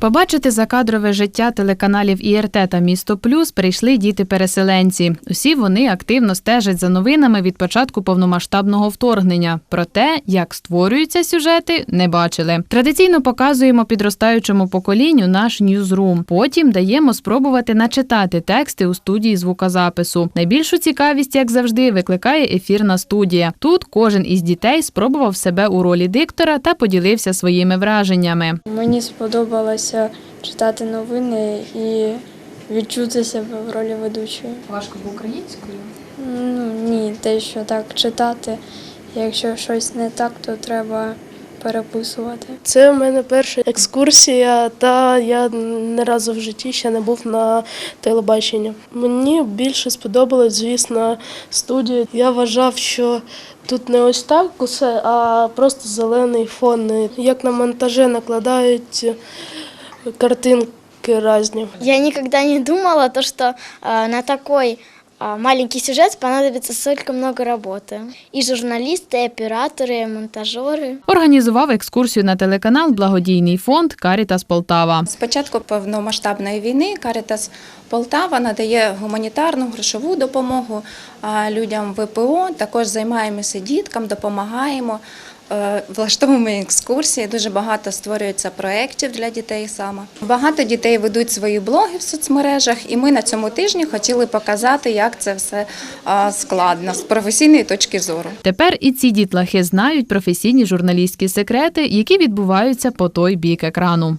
Побачити закадрове життя телеканалів ІРТ та Місто Плюс прийшли діти-переселенці. Усі вони активно стежать за новинами від початку повномасштабного вторгнення. Проте, як створюються сюжети, не бачили. Традиційно показуємо підростаючому поколінню наш ньюзрум. Потім даємо спробувати начитати тексти у студії звукозапису. Найбільшу цікавість, як завжди, викликає ефірна студія. Тут кожен із дітей спробував себе у ролі диктора та поділився своїми враженнями. Мені сподобалося читати новини і відчути себе в ролі ведучої. Важко в українською. Ну ні, те, що так читати. Якщо щось не так, то треба переписувати. Це в мене перша екскурсія, та я ні разу в житті ще не був на телебаченні. Мені більше сподобалась, звісно, студія. Я вважав, що тут не ось так усе, а просто зелений фон. Як на монтаже накладають картинки різні. Я никогда не думала, то, что э, на такой э, маленький сюжет понадобится столько много работы. И журналисты, и операторы, и монтажеры. Організував екскурсію на телеканал благодійний фонд Карітас Полтава. З початку повномасштабної війни Карітас Полтава надає гуманітарну грошову допомогу а, людям ВПО. Також займаємося діткам, допомагаємо, е, влаштовуємо екскурсії. Дуже багато створюється проєктів для дітей саме. Багато дітей ведуть свої блоги в соцмережах, і ми на цьому тижні хотіли показати, як це все складно з професійної точки зору. Тепер і ці дітлахи знають професійні журналістські секрети, які відбуваються по той бік екрану.